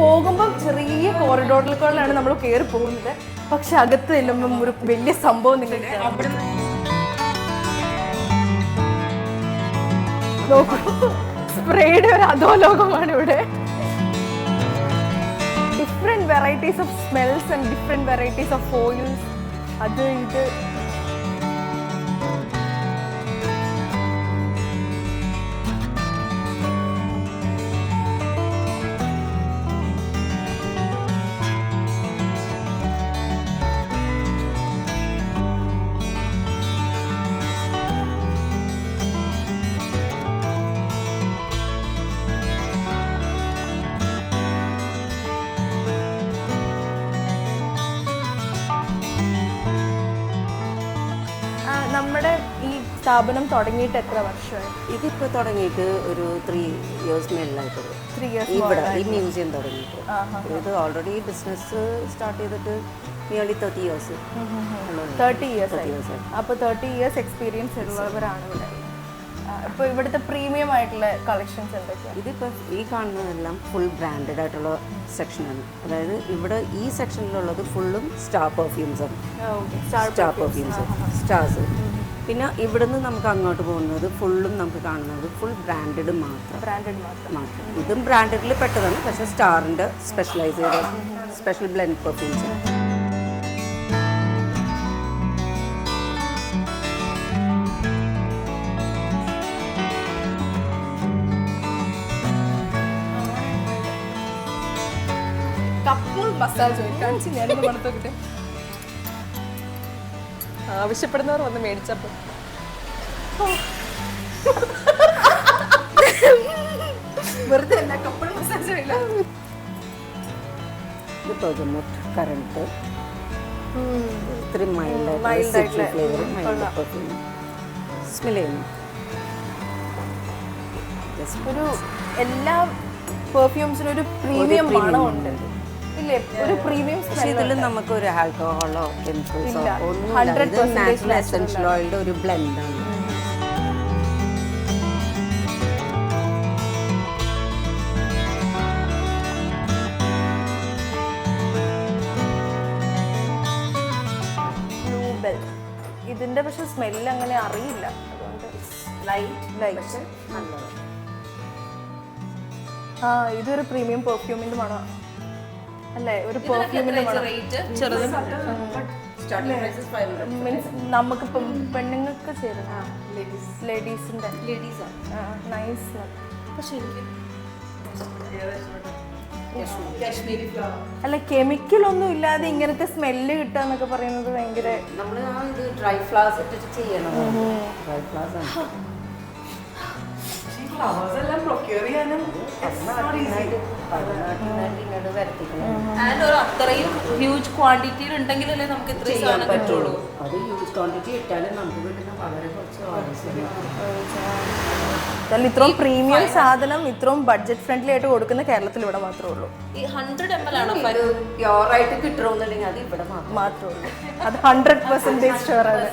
പോകുമ്പോൾ ചെറിയ കോറിഡോറിലേക്കാണ് നമ്മൾ കയറി പോകുന്നത്. പക്ഷെ അകത്ത് ചെല്ലുമ്പം ഒരു വലിയ സംഭവം നിങ്ങൾക്ക് സ്പ്രേയുടെ ഒരു അധോലോകമാണ് ഇവിടെ. Different varieties of smells and different varieties of oils അത് ഇത് സ്ഥാപനം തുടങ്ങിയിട്ട് എത്ര വർഷമായി? ഇതിപ്പോ തുടങ്ങിയിട്ട് ഒരു ത്രീ ഇയേഴ്സ് മേളിലായിട്ടുള്ളൂ ത്രീ ഇയേഴ്സ് ഇവിടെ ഈ മ്യൂസിയം തുടങ്ങിയിട്ട്. ഇത് ഓൾറെഡി ബിസിനസ് സ്റ്റാർട്ട് ചെയ്തിട്ട് nearly thirty years thirty years അപ്പോൾ തേർട്ടി ഇയേഴ്സ് എക്സ്പീരിയൻസ് ഉള്ളവരാണ് ഇവിടെ. ഇപ്പോൾ ഇവിടുത്തെ പ്രീമിയം ആയിട്ടുള്ള കളക്ഷൻസ് എന്തൊക്കെയാണ് ഇതിപ്പോൾ ഈ കാണുന്നതെല്ലാം ഫുൾ ബ്രാൻഡഡ് ആയിട്ടുള്ള സെക്ഷനാണ് അതായത് ഇവിടെ ഈ സെക്ഷനിലുള്ളത് ഫുള്ളും സ്റ്റാർ പെർഫ്യൂംസ് ആണ്. സ്റ്റാർ പെർഫ്യൂംസ് സ്റ്റാർസ് പിന്നെ ഇവിടുന്ന് നമുക്ക് അങ്ങോട്ട് പോകുന്നത് ഫുള്ളും നമുക്ക് കാണുന്നത് ഫുൾ ബ്രാൻഡഡ് മാത്രം. ബ്രാൻഡഡ് മാത്രം. ഇതും ബ്രാൻഡഡിൽ പെട്ടതാണ്. പക്ഷേ സ്റ്റാറിന്റെ സ്പെഷ്യലൈസ് ചെയ്ത special blend perfumes couple massage കാണിച്ച് ഞാൻ മണത്തോക്കിട്ട് ആവശ്യപ്പെടുന്നവർ വന്ന് മേടിച്ചപ്പോ. വെറുതെ അല്ല കപ്പിൾ മസാജ് ഇല്ല. ഇത് പെർഗമുട്ട് കറണ്ട് ഇത്തിരി മൈൽഡ് ഫ്ലേവർ ഉം, മൈൽഡ് കൊള്ളാം. സ്മെൽ ചെയ്യുന്നു. ഒരു എല്ലാ പെർഫ്യൂംസിനും ഒരു പ്രീമിയം മണമുണ്ട്. ഒരു പ്രീമിയം പക്ഷേ ഇതിൽ നമുക്ക് ഒരു ആൽക്കഹോളോ കെമിക്കൽസോ ഇല്ല. ഒന്നും 100% നാച്ചുറൽ natural എസെൻഷ്യൽ ഓയിലിന്റെ ഒരു ബ്ലെൻഡാണ് ഇതിന്റെ പക്ഷെ സ്മെല്ല് അങ്ങനെ അറിയില്ല. അതുകൊണ്ട് ലൈറ്റ് ലൈറ്റ് ആ ഇതൊരു പ്രീമിയം പെർഫ്യൂമിന്റെ മണം അല്ലേ? ഒരു പെർഫ്യൂമിന്റെ മീൻസ് നമുക്ക് പെണ്ണുങ്ങൾക്ക് ചേരുന്ന ലേഡീസിന്റെ നൈസ് അല്ല കെമിക്കൽ ഒന്നും ഇല്ലാതെ ഇങ്ങനത്തെ സ്മെല്ല് കിട്ടുക എന്നൊക്കെ പറയുന്നത് ഭയങ്കര നമ്മൾ ആ ഇത് ഡ്രൈ ഫ്ലവേഴ്സ് ഇട്ടിട്ട് ചെയ്യണം. ഡ്രൈ ഫ്ലവേഴ്സ് ആണ്. ഫ്ലവേഴ്സ് എല്ലാം പ്രൊക്യൂർ ചെയ്യാനും അത്രയും ഹ്യൂജ് ക്വാണ്ടിറ്റിയിൽ ഉണ്ടെങ്കിലല്ലേ നമുക്ക് ഇത്രയും ചെയ്യാൻ സാധനം പറ്റുള്ളൂ. അത് യൂസ് ക്വാണ്ടിറ്റി ഇട്ടാലും നമുക്ക് കിട്ടുന്ന വളരെ കുറച്ച് ഇത്രയും പ്രീമിയം സാധനം ഇത്രയും ബഡ്ജറ്റ് ഫ്രണ്ട്ലി ആയിട്ട് കൊടുക്കുന്ന കേരളത്തിൽ ഇവിടെ മാത്രമേ ഉള്ളൂ. ഈ ഹൺഡ്രഡ് എം എൽ ആണ് ഇത് പ്യോറായിട്ട് കിട്ടണമെന്നുണ്ടെങ്കിൽ അത് ഇവിടെ മാത്രമേ ഉള്ളൂ. അത് ഹൺഡ്രഡ് പെർസെന്റേജ് ഷുവർ ആണ്.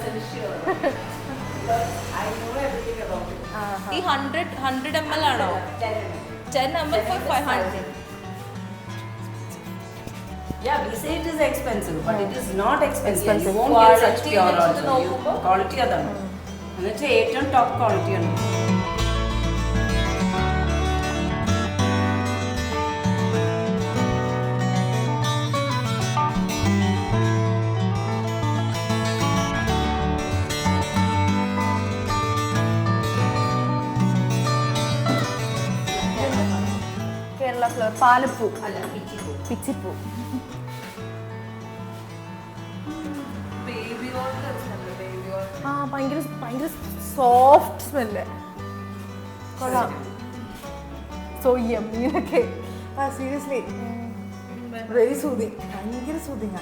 ഈ ഹൺഡ്രഡ് ഹൺഡ്രഡ് എം എൽ ആണോ? Ten M L four five hundred Yeah, we say it is expensive, but it is not expensive. Expensive. You won't get such Quality pure also. You-? Quality അതാണ് എന്നുവെച്ചാൽ ഏറ്റവും top ക്വാളിറ്റിയാണ് കേരള അല്ല പാലപ്പൂ പിച്ചിപ്പൂ. ആ ഭയങ്കര ഭയങ്കര soft smell കൊള്ളാം. സോ യമ്മീനൊക്കെ ആ സീരിയസ്ലി വെരി സൂതിങ് ഭയങ്കര സൂതിങ്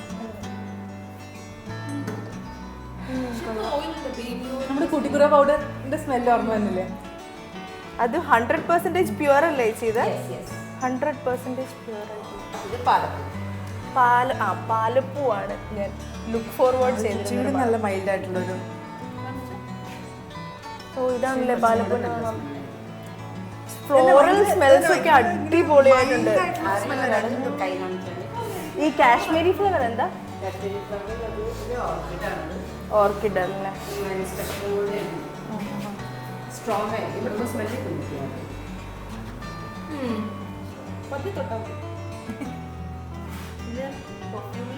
ഓയിലുണ്ട് ബേബി ഓയിൽ നമ്മുടെ കുട്ടിക്കുറ പൗഡറിന്റെ സ്മെല്ല് ഓർമ്മ വന്നില്ലേ? അത് ഹൺഡ്രഡ് പെർസെന്റേജ് പ്യുവർ അല്ലേ ചെയ്ത്? ഹൺഡ്രഡ് പെർസെന്റേജ് പ്യുവർ ഇത് പാലപ്പൂ. പാല ആ പാലപ്പൂവാണ് ഞാൻ ലുക്ക് ഫോർവേഡ് ചെയ്തിട്ട് നല്ല മൈൽഡ് ആയിട്ടുള്ളൊരു ഓ ഇതാണല്ലേ പാലപ്പൂ ഫ്ലോറൽ സ്മെൽസ് ഒക്കെ അടിപൊളിയായിട്ടുണ്ട്. ഈ കാശ്മീരി ഫ്ലവർ എന്താ? ഓർക്കിഡ് അല്ലേ? സ്ട്രോങ് ആയി. പത്തി തൊട്ടാ മതി. ഇത് perfume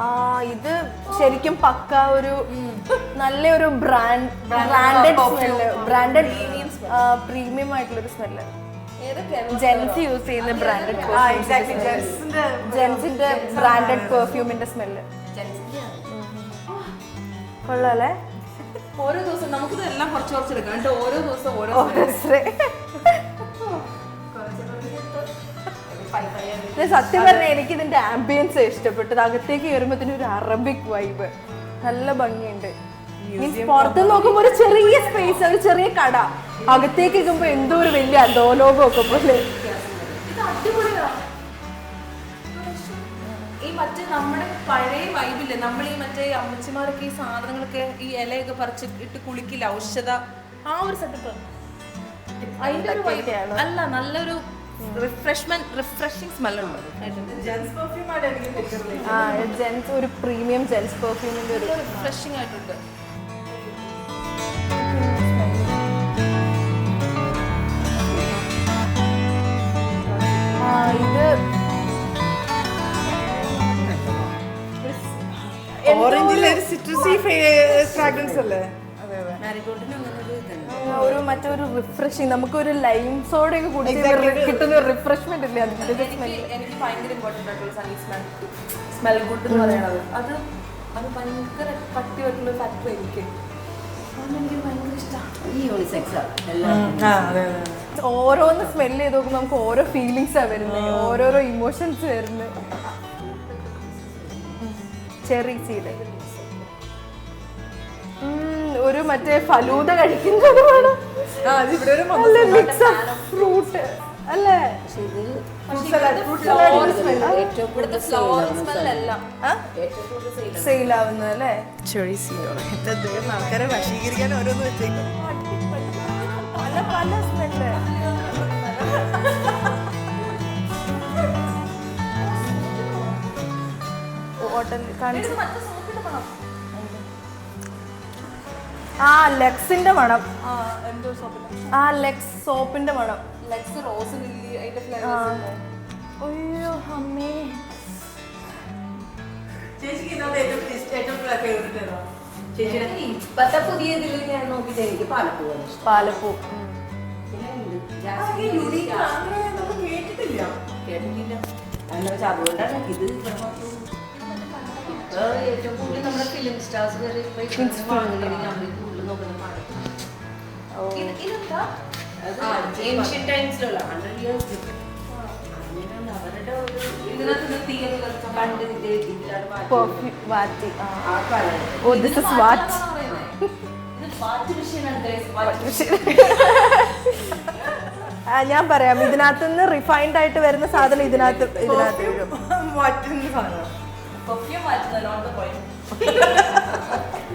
ആ ഇത് ശരിക്കും പക്ക ഒരു നല്ലൊരു brand branded smell branded premium ആയിട്ടുള്ള ഒരു സ്മെല്ല് ജെൻസ് യൂസ് ചെയ്യുന്ന ബ്രാൻഡഡ് ജെൻസിന്റെ ബ്രാൻഡഡ് പെർഫ്യൂമിന്റെ സ്മെല്ല് കൊള്ളാല്ലേ ഓരോ ദിവസം നമുക്കിതെല്ലാം കുറച്ച് കുറച്ച് എടുക്കാം. എന്നിട്ട് ഓരോ ദിവസം ഓരോ ഇത് സത്യം പറഞ്ഞാൽ എനിക്ക് ഇതിന്റെ ആംബിയൻസ് ഇഷ്ടപ്പെട്ടത്. അകത്തേക്ക് കയറുമ്പോ ഒരു അറബിക് വൈബ് നല്ല ഭംഗിയുണ്ട്. മീൻസ് പുറത്ത് നോക്കുമ്പോൾ ഒരു ചെറിയ സ്പേസ് ഒരു ചെറിയ കട. അകത്തേക്ക് നിൽക്കുമ്പോ എന്തോ ഒരു വലിയ അധോലോകം ഒക്കെ പോലെ. ഈ മറ്റേ നമ്മുടെ പഴയ വൈബില്ലേ നമ്മൾ ഈ മറ്റേ അമ്മച്ചിമാർക്ക് ഈ സാധനങ്ങളൊക്കെ ഈ ഇലയൊക്കെ പറിച്ച് ഇട്ട് കുളിക്കില്ല? ഔഷധ. ആ ഒരു സെറ്റപ്പ് അതിന്റെ ഒരു വൈബ് അല്ല നല്ലൊരു റിഫ്രഷ്മെന്റ് റിഫ്രഷിങ് സ്മെല്ലുണ്ട് ആ ജെൻസ് ഒരു പ്രീമിയം ജെൻസ് പെർഫ്യൂമിന്റെ ഒരു റിഫ്രഷിംഗ് ആയിട്ടുണ്ട്. ഇത് ഓറഞ്ചിലെ സിട്രസി ഫ്രാഗ്രൻസ് അല്ലേ? ഒരു മറ്റൊരു റിഫ്രഷിങ് നമുക്കൊരു ലൈം സോഡയൊക്കെ കൂടി കിട്ടുന്ന ഒരു റിഫ്രഷ്മെന്റ് ഇല്ലേ അതിന്റെ എനിക്ക് എനിക്ക് ഭയങ്കര ഇമ്പോർട്ടന്റ് ആയിട്ടുള്ള സാധനം സ്മെൽ സ്മെൽ ഗുഡ് എന്ന് പറയണത്. അത് അത് ഭയങ്കര പറ്റി പറ്റുള്ള ഫാക്ടർ എനിക്ക് എനിക്ക് ഭയങ്കര ഇഷ്ടമാണ് ഈ യൂണിസെക്സ് എല്ലാം ഓരോന്ന് സ്മെൽ ചെയ്ത് നോക്കുമ്പോൾ നമുക്ക് ഓരോ ഫീലിങ്സ് ഫീലിങ്സാ വരുന്നത് ഓരോരോ ഇമോഷൻസ് വരുന്നത് ചെറി സീഡ് കൂടുതൽ മറ്റേ ഫലൂത കഴിക്കുന്നതുമാണ്. ഓട്ടൽ sale സെയിൽ ആവുന്നത് അല്ലേ? ആൾക്കാരെ വശീകരിക്കാൻ ഓരോന്ന് വെച്ചേക്കും. പല പല സ്മെല്ല് ഹോട്ടൽ കാണിച്ചു. ആ ലെക്സിന്റെ മണം. ആ എന്തോ സോപ്പിന്റെ ആ ലെക്സ് സോപ്പിന്റെ മണം. ലെക്സ് റോസ് ലില്ലി അതിന്റെ ഫ്ലേവേഴ്സ് അയ്യോ അമ്മേ. ചേച്ചിക്ക് ഇന്നത്തെ ഏറ്റവും ഫേവറേറ്റ് ഏതാ? ചേച്ചിയുടെ ഇപ്പത്തെ പുതിയ ഇതിൽ ഞാൻ നോക്കിയിട്ട് എനിക്ക് പാലപ്പൂ. കേട്ടിട്ടില്ല. കേട്ടിട്ടില്ല. എന്താ വെച്ചാൽ അതുകൊണ്ടാണ് ഇത് ഏറ്റവും കൂടുതൽ നമ്മുടെ ഫിലിം സ്റ്റാർസ് വരെ ഇപ്പൊ ഇതെന്താ? ഏൻഷ്യൻ ടൈംസിലുള്ള ഹൺഡ്രഡ് ഇയേഴ്സ് അങ്ങനെയുള്ള അവരുടെ ഒരു ഇതിനകത്ത് പണ്ട് ഇതിലാണ് ആ. കാലം വാറ്റ്. വാറ്റ് മെഷീനാണ് ഞാൻ പറയാം. ഇതിനകത്ത് നിന്ന് റിഫൈൻഡ് ആയിട്ട് വരുന്ന സാധനം ഇതിനകത്ത് ഇതിനകത്ത് വീഴും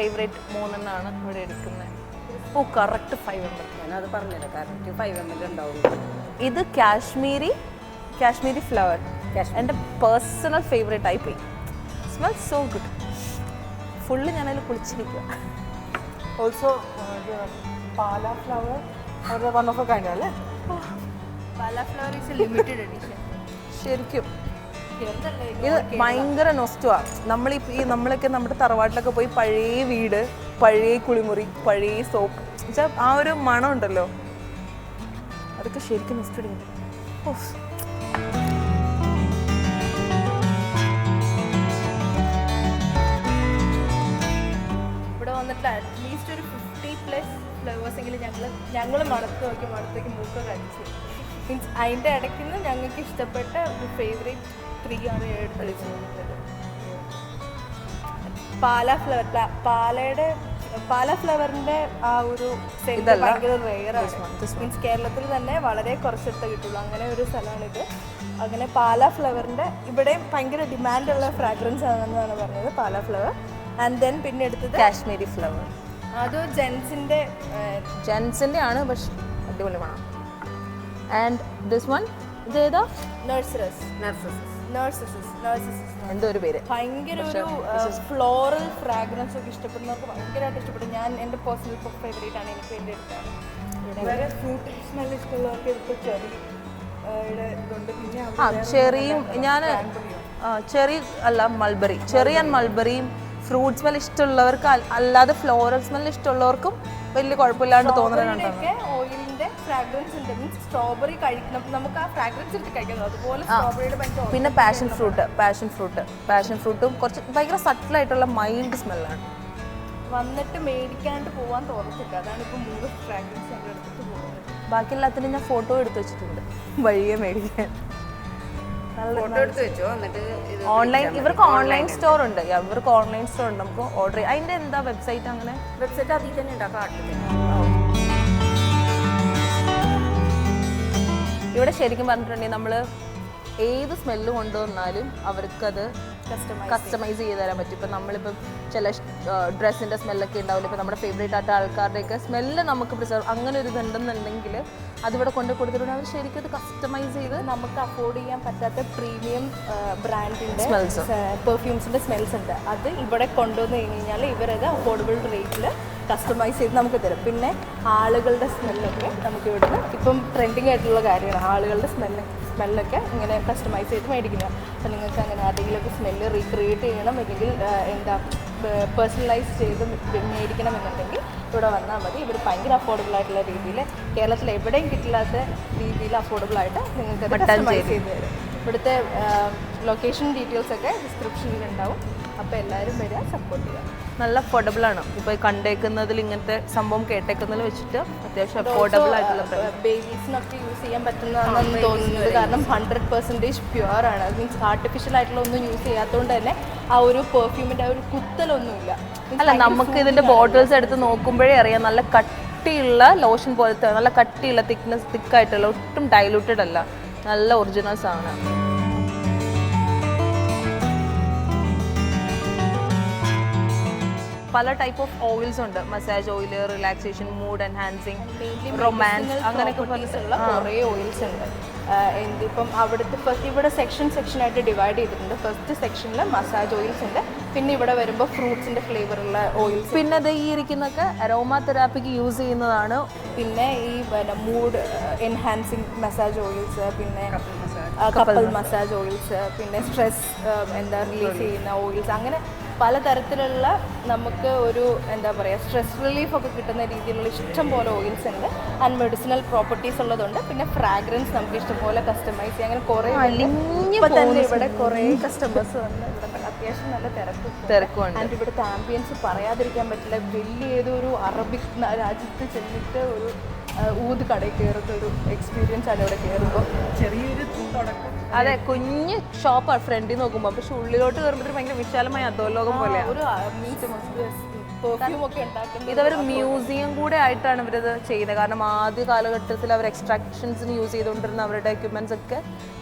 ഫേവറേറ്റ് മൂന്നെണ്ണാണ് ഇവിടെ എടുക്കുന്നത്. ഓ കറക്റ്റ് ഫൈവ് എം അത് പറഞ്ഞില്ല. കറക്റ്റ് ഫൈവ് എം എൽ ഉണ്ടാവും. ഇത് കാശ്മീരി കാശ്മീരി ഫ്ലവർ. എന്റെ പേഴ്സണൽ ഫേവറേറ്റ് ആയി പോയി സ്മെൽ സോ ഗുഡ് ഫുള്ള് ഞാനതിൽ കുളിച്ചിരിക്കുക ഓൾസോ പാല ഫ്ലവർ അവരുടെ വൺ ഓഫ് എ കൈൻഡ് അല്ലേ? പാല ഫ്ലവർ ഈസ് ലിമിറ്റഡ് എഡിഷൻ ശരിക്കും. ഇത് ഭയങ്കര നൊസ്റ്റുവാ. നമ്മൾ ഈ നമ്മളൊക്കെ നമ്മുടെ തറവാട്ടിലൊക്കെ പോയി പഴയ വീട് പഴയ കുളിമുറി പഴയ സോപ്പ് വെച്ചാൽ ആ ഒരു മണം ഉണ്ടല്ലോ അതൊക്കെ ശരിക്കും നൊസ്റ്റു ഓ ഇവിടെ വന്നിട്ട് അറ്റ്ലീസ്റ്റ് ഒരു ഫിഫ്റ്റി പ്ലസ് ഫ്ലവേഴ്സ് എങ്കിലും ഞങ്ങൾ ഞങ്ങൾ മണത്ത് നോക്കി മണത്തേക്ക് മൂക്കൊക്കെ അടിച്ചു. മീൻസ് അതിന്റെ ഇടയ്ക്ക് നിന്ന് ഞങ്ങൾക്ക് ഇഷ്ടപ്പെട്ട ഒരു ഫേവറേറ്റ് ത്രീ ആണ് എടുത്തത് പാല ഫ്ലവർ പാലയുടെ പാല ഫ്ലവറിന്റെ ആ ഒരു ഭയങ്കര മീൻസ് കേരളത്തിൽ തന്നെ വളരെ കുറച്ചെടുത്ത് കിട്ടുള്ളൂ. അങ്ങനെ ഒരു സ്ഥലമാണിത്. അങ്ങനെ പാല ഫ്ലവറിന്റെ ഇവിടെയും ഭയങ്കര ഡിമാൻഡുള്ള ഫ്രാഗ്രൻസ് ആണെന്നാണ് പറഞ്ഞത് പാല ഫ്ലവർ. ആൻഡ് ദെൻ പിന്നെ എടുത്തത് കാശ്മീരി ഫ്ലവർ. അത് ജെൻസിന്റെ ജെൻസിന്റെ ആണ് പക്ഷെ അടിപൊളി വേണം. ആൻഡ് ദിസ് വൺ ഇതേതാ നഴ്സറസ്. നഴ്സസ് എന്തോ ഒരു പേര്? ഭയങ്കര ഒരു ഫ്ലോറൽ ഫ്രാഗ്രൻസ് ഒക്കെ ഇഷ്ടപ്പെടുന്നവർക്ക് ഭയങ്കരമായിട്ട് ഇഷ്ടപ്പെടും. ഞാൻ എന്റെ പേഴ്സണൽ ഫേവറേറ്റ് ആണ്. എനിക്ക് വേണ്ടി എടുത്താണ് വേറെ ഫ്രൂട്ട് സ്മെൽ ഇഷ്ടമുള്ളവർക്ക് ഇതിപ്പോൾ ചെറി ആ ചെറിയും ഞാൻ ചെറി അല്ല മൾബറി ചെറി ആൻഡ് മൾബറിയും ഫ്രൂട്ട് സ്മെൽ ഇഷ്ടമുള്ളവർക്ക് അല്ലാതെ ഫ്ലോറൽ സ്മെൽ ഇഷ്ടമുള്ളവർക്കും വലിയ കുഴപ്പമില്ലാണ്ട് തോന്നുന്നുണ്ട് ഒക്കെ ഓയിലിന്റെ ഫ്രാഗ്രൻസ് ഉണ്ട്. മീൻസ് സ്ട്രോബെറി കഴിക്കണം. നമുക്ക് ആ ഫ്രാഗ്രൻസ് എടുത്ത് കഴിക്കുന്നത് അതുപോലെ സ്ട്രോബെറിയുടെ ഭയങ്കര പിന്നെ passion fruit passion fruit passion ഫ്രൂട്ടും കുറച്ച് ഭയങ്കര സട്ടിലായിട്ടുള്ള മൈൽഡ് സ്മെല്ലാണ് വന്നിട്ട് മേടിക്കാണ്ട് പോവാൻ തോന്നത്തില്ല. അതാണ് ഇപ്പൊ മൂന്ന് ഫ്രാഗ്രൻസ് എടുത്തിട്ട് പോകുന്നത്. ബാക്കി എല്ലാത്തിനും ഞാൻ ഫോട്ടോ എടുത്ത് വെച്ചിട്ടുണ്ട്. വഴിയെ മേടിക്കാൻ. ഓൺലൈൻ ഇവർക്ക് ഓൺലൈൻ സ്റ്റോർ ഉണ്ട്. ഇവർക്ക് ഓൺലൈൻ സ്റ്റോർ ഉണ്ട്. നമുക്ക് ഓർഡർ ചെയ്യാം. അതിന്റെ എന്താ വെബ്സൈറ്റ് അങ്ങനെ? വെബ്സൈറ്റ് അതിൽ തന്നെ ഉണ്ടാക്കാം ഇവിടെ ശരിക്കും പറഞ്ഞിട്ടുണ്ടെങ്കിൽ നമ്മൾ ഏത് സ്മെല്ല് കൊണ്ടുവന്നാലും അവർക്കത് കസ്റ്റമൈസ് ചെയ്ത്. തരാൻ പറ്റും. ഇപ്പം നമ്മളിപ്പം ചില ഡ്രസ്സിന്റെ സ്മെല്ലൊക്കെ ഉണ്ടാവില്ല? ഇപ്പം നമ്മുടെ ഫേവറേറ്റ് ആയിട്ട് ആൾക്കാരുടെയൊക്കെ സ്മെല്ല് നമുക്ക് പ്രിസർവ് അങ്ങനെ ഒരു ഇതുണ്ടെന്നുണ്ടെങ്കിൽ അതിവിടെ കൊണ്ട് കൊടുത്തിട്ട് അവർ ശരിക്കും അത് കസ്റ്റമൈസ് ചെയ്ത് നമുക്ക് അഫോർഡ് ചെയ്യാൻ പറ്റാത്ത പ്രീമിയം ബ്രാൻഡിന്റെ സ്മെൽസ് പെർഫ്യൂംസിന്റെ സ്മെൽസ് ഉണ്ട്. അത് ഇവിടെ കൊണ്ടുവന്ന് കഴിഞ്ഞ് കഴിഞ്ഞാൽ ഇവരത് അഫോർഡബിൾ റേറ്റിൽ കസ്റ്റമൈസ് ചെയ്ത് നമുക്ക് തരും. പിന്നെ ആളുകളുടെ സ്മെല്ലൊക്കെ നമുക്ക് ഇവിടുന്ന് ഇപ്പം ട്രെൻഡിങ് ആയിട്ടുള്ള കാര്യമാണ്. ആളുകളുടെ സ്മെല്ല് സ്മെല്ലൊക്കെ ഇങ്ങനെ കസ്റ്റമൈസ് ചെയ്ത് മേടിക്കുന്നത് അപ്പം നിങ്ങൾക്ക് അങ്ങനെ ആരെങ്കിലുമൊക്കെ സ്മെല്ല് റീക്രിയേറ്റ് ചെയ്യണം അല്ലെങ്കിൽ എന്താ പേഴ്സണലൈസ് ചെയ്ത് മേടിക്കണം എന്നുണ്ടെങ്കിൽ ഇവിടെ വന്നാൽ മതി. ഇവർ ഭയങ്കര അഫോർഡബിൾ ആയിട്ടുള്ള രീതിയിൽ കേരളത്തിൽ എവിടെയും കിട്ടില്ലാത്ത രീതിയിൽ അഫോർഡബിൾ ആയിട്ട് നിങ്ങൾക്ക് കസ്റ്റമൈസ് ചെയ്ത്. തരും. ഇവിടുത്തെ ലൊക്കേഷൻ ഡീറ്റെയിൽസ് ഒക്കെ ഡിസ്ക്രിപ്ഷനിൽ ഉണ്ടാവും. അപ്പോൾ എല്ലാവരും വരിക സപ്പോർട്ട് ചെയ്യുക. നല്ല അഫോർഡബിൾ ആണ്. ഇപ്പോൾ കണ്ടേക്കുന്നതിൽ ഇങ്ങനത്തെ സംഭവം കേട്ടേക്കുന്നതിൽ വെച്ചിട്ട് അത്യാവശ്യം അഫോർഡബിൾ ആയിട്ടുള്ള. ബേബീസിനൊക്കെ യൂസ് ചെയ്യാൻ പറ്റുന്നതാണെന്ന് തോന്നുന്നത്. കാരണം ഹൺഡ്രഡ് പെർസെന്റേജ് പ്യുവർ ആണ്. മീൻസ് ആർട്ടിഫിഷ്യൽ ആയിട്ടുള്ള ഒന്നും യൂസ് ചെയ്യാത്തതുകൊണ്ട് തന്നെ ആ ഒരു പെർഫ്യൂമിന്റെ ആ ഒരു കുത്തലൊന്നുമില്ല. അല്ല നമുക്ക് ഇതിന്റെ ബോട്ടിൽസ് എടുത്ത് നോക്കുമ്പോഴേ അറിയാം. നല്ല കട്ടിയുള്ള ലോഷൻ പോലത്തെ നല്ല കട്ടിയുള്ള തിക്നെസ് തിക്കായിട്ടുള്ള ഒട്ടും ഡൈലൂട്ടഡ് അല്ല. നല്ല ഒറിജിനൽ സാധനം പല ടൈപ്പ് ഓഫ് ഓയിൽസ് ഉണ്ട്. Massage oil relaxation mood enhancing romance അങ്ങനെയൊക്കെ കുറേ ഓയിൽസ് ഉണ്ട്. എന്തിപ്പം ഇപ്പം അവിടുത്തെ ഫസ്റ്റ് ഇവിടെ സെക്ഷൻ സെക്ഷനായിട്ട് ഡിവൈഡ് ചെയ്തിട്ടുണ്ട്. ഫസ്റ്റ് സെക്ഷനിൽ മസാജ് ഓയിൽസ് ഉണ്ട്. പിന്നെ ഇവിടെ വരുമ്പോൾ ഫ്രൂട്ട്സിന്റെ ഫ്ലേവറുള്ള ഓയിൽസ് പിന്നെ അത് ഈ ഇരിക്കുന്നൊക്കെ അരോമ തെറാപ്പിക്ക് യൂസ് ചെയ്യുന്നതാണ്. പിന്നെ ഈ പിന്നെ മൂഡ് എൻഹാൻസിങ് മസാജ് ഓയിൽസ് പിന്നെ കപ്പൽ മസാജ് ഓയിൽസ് പിന്നെ സ്ട്രെസ് എന്താ റിലീഫ് ചെയ്യുന്ന ഓയിൽസ് അങ്ങനെ പലതരത്തിലുള്ള നമുക്ക് ഒരു എന്താ പറയുക സ്ട്രെസ് റിലീഫ് ഒക്കെ കിട്ടുന്ന രീതിയിലുള്ള ഇഷ്ടം പോലെ ഓയിൽസ് ഉണ്ട്. ആൻഡ് മെഡിസിനൽ പ്രോപ്പർട്ടീസ് ഉള്ളതുണ്ട്. പിന്നെ ഫ്രാഗ്രൻസ് നമുക്ക് ഇഷ്ടംപോലെ കസ്റ്റമൈസ് ചെയ്യാം. അങ്ങനെ കുറേ ഇപ്പൊ തന്നെ ഇവിടെ കുറേ കസ്റ്റമേഴ്സ് വന്ന് ഇവിടെ അത്യാവശ്യം നല്ല തിരക്കും തിരക്കുണ്ട് ആൻഡ് ഇവിടുത്തെ ആംബിയൻസ് പറയാതിരിക്കാൻ പറ്റില്ല. വലിയ ഏതോ ഒരു അറബിക് രാജ്യത്ത് ചെന്നിട്ട് ഒരു ഊത് കടയിൽ കയറുന്ന ഒരു എക്സ്പീരിയൻസ് ആണ് ഇവിടെ കയറുമ്പോൾ. ചെറിയൊരു തുടക്കം. അതെ കുഞ്ഞ് ഷോപ്പാണ് ഫ്രണ്ടിൽ നോക്കുമ്പോൾ പക്ഷെ ഉള്ളിലോട്ട് കയറുമ്പോൾ ഭയങ്കര വിശാലമായ അധോലോകം പോലെ ഇതവർ മ്യൂസിയം കൂടെ ആയിട്ടാണ് ഇവരത് ചെയ്യുന്നത്. കാരണം ആദ്യ കാലഘട്ടത്തിൽ അവർ എക്സ്ട്രാക്ഷൻസിന് യൂസ് ചെയ്തുകൊണ്ടിരുന്ന അവരുടെ എക്യുപ്മെന്റ്സ് ഒക്കെ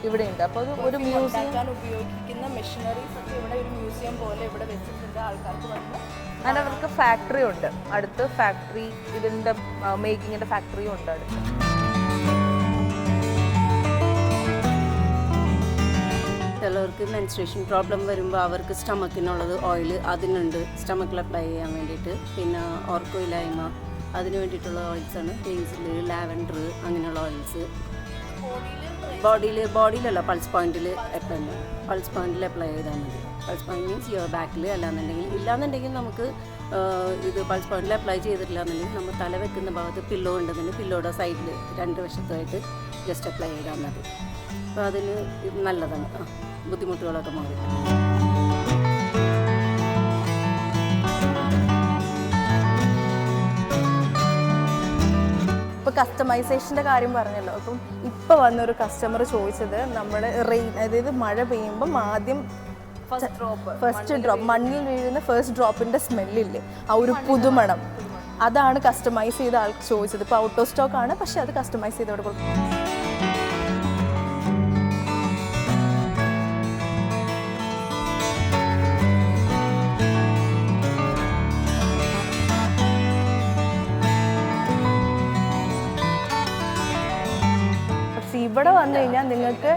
ഇവിടെ ഉണ്ട് അപ്പോൾ അത് ഒരു മ്യൂസിയം ഉപയോഗിക്കുന്ന മെഷീനറീസ് ഒക്കെ ഇവിടെ ഒരു മ്യൂസിയം പോലെ ഇവിടെ വെച്ചിട്ടുണ്ട്. ആൾക്കാർക്ക് വന്ന് അങ്ങനെ അവർക്ക് ഫാക്ടറി ഉണ്ട്. അടുത്ത് ഫാക്ടറി ഇതിന്റെ മേക്കിങ്ങിന്റെ ഫാക്ടറിയും ഉണ്ട് അടുത്ത്. ചിലവർക്ക് മെൻസ്ട്രേഷൻ പ്രോബ്ലം വരുമ്പോൾ അവർക്ക് സ്റ്റമക്കിനുള്ളത് ഓയിൽ അതിനുണ്ട്. സ്റ്റമക്കിൽ അപ്ലൈ ചെയ്യാൻ വേണ്ടിയിട്ട്. പിന്നെ ഓർക്കോയില്ലായ്മ അതിന് വേണ്ടിയിട്ടുള്ള ഓയിൽസാണ് ബേസിൽ ലാവൻഡർ അങ്ങനെയുള്ള ഓയിൽസ് ബോഡിയിൽ ബോഡിയിലല്ല പൾസ് പോയിന്റിൽ അപ്ലൈ പൾസ് പോയിന്റിൽ അപ്ലൈ ചെയ്താൽ മതി. പൾസ് പോയിന്റ് മീൻസ് യുവർ ബാക്കിൽ അല്ലാന്നുണ്ടെങ്കിൽ ഇല്ലാന്നുണ്ടെങ്കിൽ നമുക്ക് ഇത് പൾസ് പോയിന്റിൽ അപ്ലൈ ചെയ്തിട്ടില്ല എന്നുണ്ടെങ്കിൽ നമ്മൾ തല വെക്കുന്ന ഭാഗത്ത് പില്ലോ ഉണ്ടെന്നുണ്ടെങ്കിൽ പില്ലോയുടെ സൈഡിൽ രണ്ട് വശത്തുമായിട്ട് ജസ്റ്റ് അപ്ലൈ ചെയ്താൽ മതി. അപ്പോൾ അതിന് നല്ലതാണ്. ബുദ്ധിമുട്ടുകളൊക്കെ മാറി. ഇപ്പോൾ കസ്റ്റമൈസേഷന്റെ കാര്യം പറഞ്ഞല്ലോ. അപ്പം ഇപ്പോൾ വന്നൊരു കസ്റ്റമർ ചോദിച്ചത് നമ്മൾ റെയിൻ അതായത് മഴ പെയ്യുമ്പം ആദ്യം ഫസ്റ്റ് ഡ്രോപ്പ് മണ്ണിൽ വീഴുന്ന ഫസ്റ്റ് ഡ്രോപ്പിന്റെ സ്മെല്ലില്ലേ ആ ഒരു പുതുമണം. അതാണ് കസ്റ്റമൈസ് ചെയ്ത ആൾക്ക് ചോദിച്ചത്. ഇപ്പോൾ ഔട്ട് ഓഫ് സ്റ്റോക്ക് ആണ് പക്ഷേ അത് കസ്റ്റമൈസ് ചെയ്ത് അവിടെ കൊടുക്കും. ഇവിടെ വന്നു കഴിഞ്ഞാൽ നിങ്ങൾക്ക്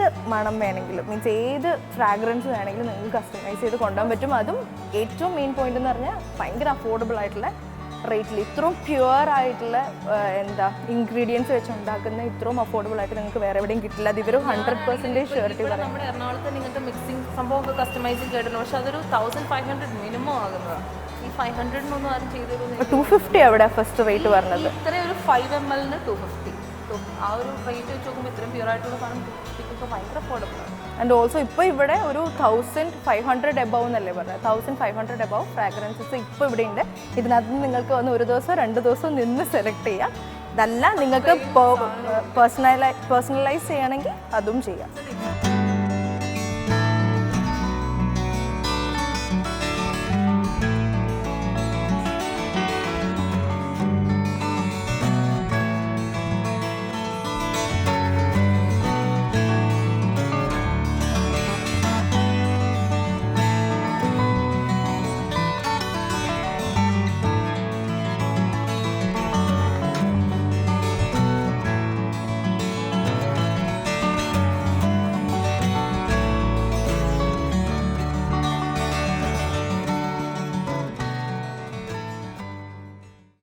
ഏത് മണം വേണമെങ്കിലും മീൻസ് ഏത് ഫ്രാഗ്രൻസ് വേണമെങ്കിലും നിങ്ങൾക്ക് കസ്റ്റമൈസ് ചെയ്ത് കൊണ്ടുപോകാൻ പറ്റും. അതും ഏറ്റവും മെയിൻ പോയിന്റ് എന്ന് പറഞ്ഞാൽ ഭയങ്കര അഫോർഡബിൾ ആയിട്ടുള്ള റേറ്റിൽ ഇത്രയും പ്യുവർ ആയിട്ടുള്ള എന്താ ഇൻഗ്രീഡിയൻസ് വെച്ച് ഉണ്ടാക്കുന്ന ഇത്രയും അഫോർഡബിൾ ആയിട്ട് നിങ്ങൾക്ക് വേറെ എവിടെയും കിട്ടില്ല. അത് ഇവർ ഹൺഡ്രഡ് പെർസെന്റേജ് പറയും. നമ്മുടെ എറണാകുളത്ത് നിങ്ങൾക്ക് മിക്സിംഗ് സംഭവമൊക്കെ കസ്റ്റമൈസിങ് കേട്ടിട്ടുണ്ട് പക്ഷെ അതൊരു തൗസൻഡ് ഫൈവ് ഹൺഡ്രഡ് മിനിമം ആകുന്നതാണ് ടു ഫിഫ്റ്റി എവിടെ ഫസ്റ്റ് റേറ്റ് പറഞ്ഞത്? ഇത്രയും ഒരു ഫൈവ് എം എല്ലിന് ടു ഫിഫ്റ്റി ആ ഒരു റേറ്റ് വെച്ച് നോക്കുമ്പോൾ ഇത്രയും പ്യുവർ ആയിട്ടുള്ള സാധനം ടു ഫിഫ്റ്റിക്കൊക്കെ ഭയങ്കര അഫോർഡബിൾ ആണ്. ആൻഡ് ഓൾസോ ഇപ്പോൾ ഇവിടെ ഒരു തൗസൻഡ് ഫൈവ് ഹൺഡ്രഡ് എബവ് എന്നല്ലേ പറഞ്ഞത്? Thousand five hundred above fragrances ഇപ്പോൾ ഇവിടെ ഉണ്ട്. ഇതിനകത്ത് നിന്ന് നിങ്ങൾക്ക് വന്ന് ഒരു ദിവസം രണ്ട് ദിവസം നിന്ന് സെലക്ട് ചെയ്യാം. ഇതല്ല നിങ്ങൾക്ക് പേഴ്സണലൈ പേഴ്സണലൈസ് ചെയ്യണമെങ്കിൽ അതും ചെയ്യാം.